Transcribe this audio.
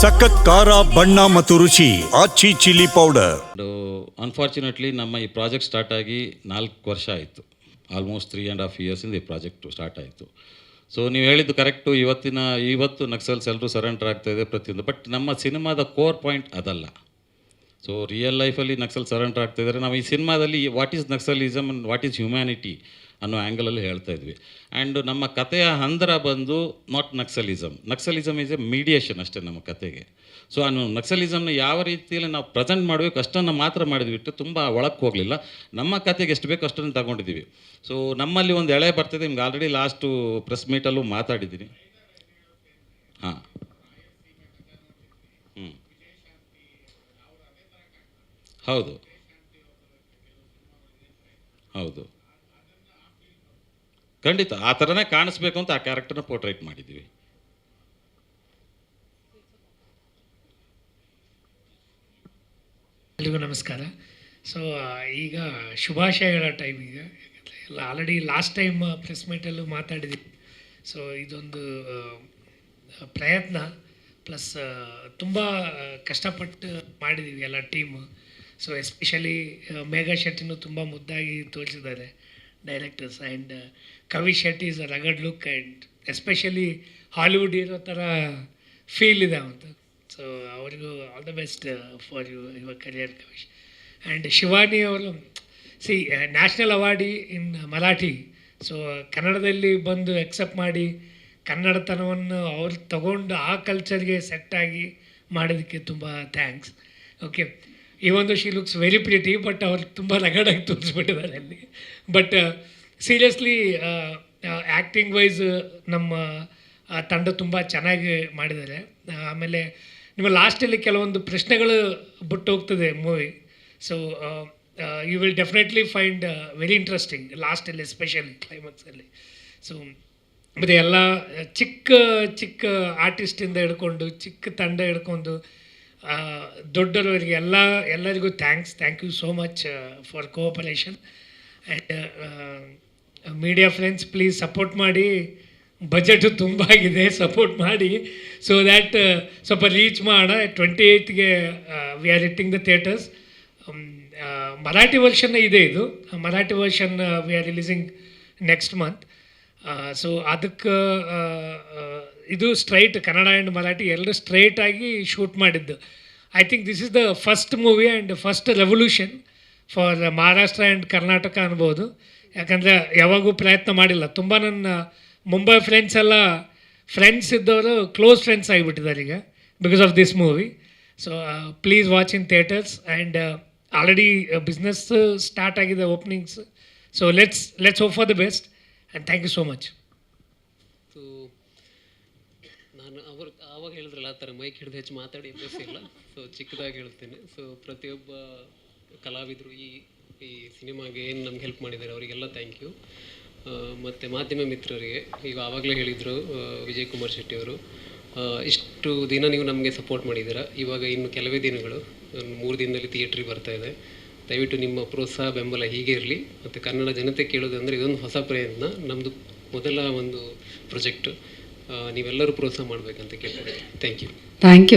ಸಖತ್ ಖಾರ, ಬಣ್ಣ ಮತ್ತು ರುಚಿ ಆಚಿ ಚಿಲ್ಲಿ ಪೌಡರ್ ಅನ್ಫಾರ್ಚುನೇಟ್ಲಿ ನಮ್ಮ ಈ ಪ್ರಾಜೆಕ್ಟ್ ಸ್ಟಾರ್ಟ್ ಆಗಿ ನಾಲ್ಕು ವರ್ಷ ಆಯಿತು. ಆಲ್ಮೋಸ್ಟ್ ತ್ರೀ ಆ್ಯಂಡ್ ಹಾಫ್ ಇಯರ್ಸಿಂದ ಈ ಪ್ರಾಜೆಕ್ಟು ಸ್ಟಾರ್ಟ್ ಆಯಿತು. ಸೊ ನೀವು ಹೇಳಿದ್ದು ಕರೆಕ್ಟು ಇವತ್ತಿನ, ಇವತ್ತು ನಕ್ಸಲ್ಸ್ ಎಲ್ಲರೂ ಸರೆಂಡರ್ ಆಗ್ತಾ ಇದೆ ಪ್ರತಿಯೊಂದು ಬಟ್ ನಮ್ಮ ಸಿನಿಮಾದ ಕೋರ್ ಪಾಯಿಂಟ್ ಅದಲ್ಲ. ಸೊ ರಿಯಲ್ ಲೈಫಲ್ಲಿ ನಕ್ಸಲ್ ಸರೆಂಡರ್ ಆಗ್ತಾ ಇದ್ದಾರೆ. ನಾವು ಈ ಸಿನಿಮಾದಲ್ಲಿ what is Naxalism what is humanity ಅನ್ನೋ ಆ್ಯಂಗಲಲ್ಲಿ ಹೇಳ್ತಾ ಇದ್ವಿ. ಆ್ಯಂಡ್ ನಮ್ಮ ಕಥೆಯ ಹಂದರ ಬಂದು not Naxalism Naxalism is a mediation ಅಷ್ಟೇ ನಮ್ಮ ಕತೆಗೆ ಸೊ ಆ ನಕ್ಸಲಿಸಮ್ನ ಯಾವ ರೀತಿಯಲ್ಲಿ ನಾವು ಪ್ರೆಸೆಂಟ್ ಮಾಡಬೇಕು ಅಷ್ಟನ್ನು ಮಾತ್ರ ಮಾಡಿದ್ವಿ ಬಿಟ್ಟು ತುಂಬ ಒಳಕ್ಕೆ ಹೋಗಲಿಲ್ಲ. ನಮ್ಮ ಕತೆಗೆ ಎಷ್ಟು ಬೇಕು ಅಷ್ಟನ್ನು ತಗೊಂಡಿದ್ದೀವಿ. ಸೊ ನಮ್ಮಲ್ಲಿ ಒಂದು ಎಳೆ ಬರ್ತದೆ. ನಿಮ್ಗೆ ಆಲ್ರೆಡಿ ಲಾಸ್ಟು ಪ್ರೆಸ್ ಮೀಟಲ್ಲೂ ಮಾತಾಡಿದ್ದೀನಿ. ಹಾಂ. ಹ್ಞೂ ಹೌದು. ಖಂಡಿತ. ಆ ಥರನೇ ಕಾಣಿಸ್ಬೇಕು ಅಂತ ಆ ಕ್ಯಾರೆಕ್ಟರ್ನ ಪೋರ್ಟ್ರೇಟ್ ಮಾಡಿದ್ದೀವಿ. ಎಲ್ರಿಗೂ ನಮಸ್ಕಾರ. ಸೊ ಈಗ ಶುಭಾಶಯಗಳ ಟೈಮ್ ಈಗ. ಎಲ್ಲ ಆಲ್ರೆಡಿ ಲಾಸ್ಟ್ ಟೈಮ್ ಪ್ರೆಸ್ ಮೀಟಲ್ಲೂ ಮಾತಾಡಿದ್ದೀವಿ ಸೊ ಇದೊಂದು ಪ್ರಯತ್ನ. ಪ್ಲಸ್ ತುಂಬ ಕಷ್ಟಪಟ್ಟು ಮಾಡಿದ್ದೀವಿ ಎಲ್ಲ ಟೀಮು ಸೊ ಎಸ್ಪೆಷಲಿ ಮೇಘಾ ಶೆಟ್ಟಿನೂ ತುಂಬ ಮುದ್ದಾಗಿ ತೋರಿಸಿದ್ದಾರೆ. Directors and Kavi Shet is a rugged look and especially Hollywood ಇರೋ ಥರ ಫೀಲ್ ಇದೆ ಅವತ್ತು ಸೊ ಅವರಿಗೂ all the best for you ಯುವ ಕರಿಯರ್ ಕವಿಶ್ ಆ್ಯಂಡ್ ಶಿವಾನಿ ಅವರು she national awardee in Marathi so ಕನ್ನಡದಲ್ಲಿ ಬಂದು ಎಕ್ಸೆಪ್ಟ್ ಮಾಡಿ ಕನ್ನಡತನವನ್ನು ಅವ್ರು ತಗೊಂಡು ಆ ಕಲ್ಚರ್ಗೆ ಸೆಟ್ಟಾಗಿ ಮಾಡೋದಕ್ಕೆ ತುಂಬ ಥ್ಯಾಂಕ್ಸ್ ಓಕೆ ಈ ಒಂದು she looks very pretty but ಅವ್ರು ತುಂಬ ರಗಡಾಗಿ ತೋರಿಸ್ಬಿಟ್ಟಿದ್ದಾರೆ ಅಲ್ಲಿ. ಬಟ್ ಸೀರಿಯಸ್ಲಿ ಆ್ಯಕ್ಟಿಂಗ್ ವೈಸ್ ನಮ್ಮ ತಂಡ ತುಂಬ ಚೆನ್ನಾಗಿ ಮಾಡಿದ್ದಾರೆ. ಆಮೇಲೆ ನಿಮ್ಮ ಲಾಸ್ಟಲ್ಲಿ ಕೆಲವೊಂದು ಪ್ರಶ್ನೆಗಳು ಬಿಟ್ಟು ಹೋಗ್ತದೆ movie so you will definitely find very interesting ಲಾಸ್ಟಲ್ಲಿ ಎಸ್ಪೆಷಲಿ ಕ್ಲೈಮ್ಯಾಕ್ಸಲ್ಲಿ ಸೊ ಮತ್ತು ಎಲ್ಲ, ಚಿಕ್ಕ ಚಿಕ್ಕ ಆರ್ಟಿಸ್ಟಿಂದ ಹಿಡ್ಕೊಂಡು, ಚಿಕ್ಕ ತಂಡ ಹಿಡ್ಕೊಂಡು ಆ, ದೊಡ್ಡವರಿಗೆ ಎಲ್ಲ ಎಲ್ಲರಿಗೂ thanks thank you so much for cooperation and media friends please support ಮಾಡಿ. ಬಜೆಟು ತುಂಬ ಆಗಿದೆ ಸಪೋರ್ಟ್ ಮಾಡಿ. ಸೊ ದ್ಯಾಟ್ ಸ್ವಲ್ಪ ರೀಚ್ ಮಾಡೋಣ twenty ಏಯ್ತ್ಗೆ we are hitting the theatres Marathi version ಇದೆ ಇದು. Marathi version we are releasing next month so ಅದಕ್ಕೆ ಇದು ಸ್ಟ್ರೈಟ್ ಕನ್ನಡ ಆ್ಯಂಡ್ ಮರಾಠಿ ಎಲ್ಲರೂ ಸ್ಟ್ರೈಟ್ ಆಗಿ ಶೂಟ್ ಮಾಡಿದ್ದು. I think this is the first movie and first revolution for Maharashtra and Karnataka ಅನ್ಬೋದು. ಯಾಕಂದರೆ ಯಾವಾಗೂ ಪ್ರಯತ್ನ ಮಾಡಿಲ್ಲ. ತುಂಬ ನನ್ನ ಮುಂಬೈ ಫ್ರೆಂಡ್ಸ್ ಎಲ್ಲ ಫ್ರೆಂಡ್ಸ್ ಇದ್ದವರು ಕ್ಲೋಸ್ ಫ್ರೆಂಡ್ಸ್ ಆಗಿಬಿಟ್ಟಿದ್ದಾರೆ ಈಗ because of this movie so please watch in theatres and already business start ಆಗಿದೆ openings so let's let's hope for the best and thank you so much ನಾನು ಅವ್ರು ಆವಾಗ ಹೇಳಿದ್ರಲ್ಲ, ಆ ಥರ ಮೈಕ್ ಹಿಡಿದು ಹೆಚ್ಚು ಮಾತಾಡಿ ಅಭ್ಯಾಸ ಇಲ್ಲ. ಸೊ ಚಿಕ್ಕದಾಗಿ ಹೇಳ್ತೇನೆ. ಸೊ ಪ್ರತಿಯೊಬ್ಬ ಕಲಾವಿದರು ಈ ಈ ಸಿನಿಮಾಗೆ ಏನು ನಮ್ಗೆ ಹೆಲ್ಪ್ ಮಾಡಿದ್ದಾರೆ, ಅವರಿಗೆಲ್ಲ ಥ್ಯಾಂಕ್ ಯು ಮತ್ತು ಮಾಧ್ಯಮ ಮಿತ್ರರಿಗೆ, ಈಗ ಆವಾಗಲೇ ಹೇಳಿದರು ವಿಜಯ್ ಕುಮಾರ್ ಶೆಟ್ಟಿ ಅವರು. ಇಷ್ಟು ದಿನ ನೀವು ನಮಗೆ ಸಪೋರ್ಟ್ ಮಾಡಿದ್ದೀರಾ? ಇವಾಗ ಇನ್ನು ಕೆಲವೇ ದಿನಗಳು ಮೂರು ದಿನದಲ್ಲಿ ಥಿಯೇಟ್ರಿಗೆ ಬರ್ತಾ ಇದೆ. ದಯವಿಟ್ಟು ನಿಮ್ಮ ಪ್ರೋತ್ಸಾಹ, ಬೆಂಬಲ ಹೀಗೆ ಇರಲಿ. ಮತ್ತು ಕನ್ನಡ ಜನತೆ ಕೇಳೋದಂದರೆ ಇದೊಂದು ಹೊಸ ಪ್ರಯತ್ನ. ನಮ್ಮದು ಮೊದಲ ಒಂದು ಪ್ರೊಜೆಕ್ಟ್ ನೀವೆಲ್ಲರೂ ಪ್ರೋತ್ಸಾಹ ಮಾಡಬೇಕಂತ ಕೇಳ್ತೀನಿ ಥ್ಯಾಂಕ್ ಯು ಥ್ಯಾಂಕ್ ಯು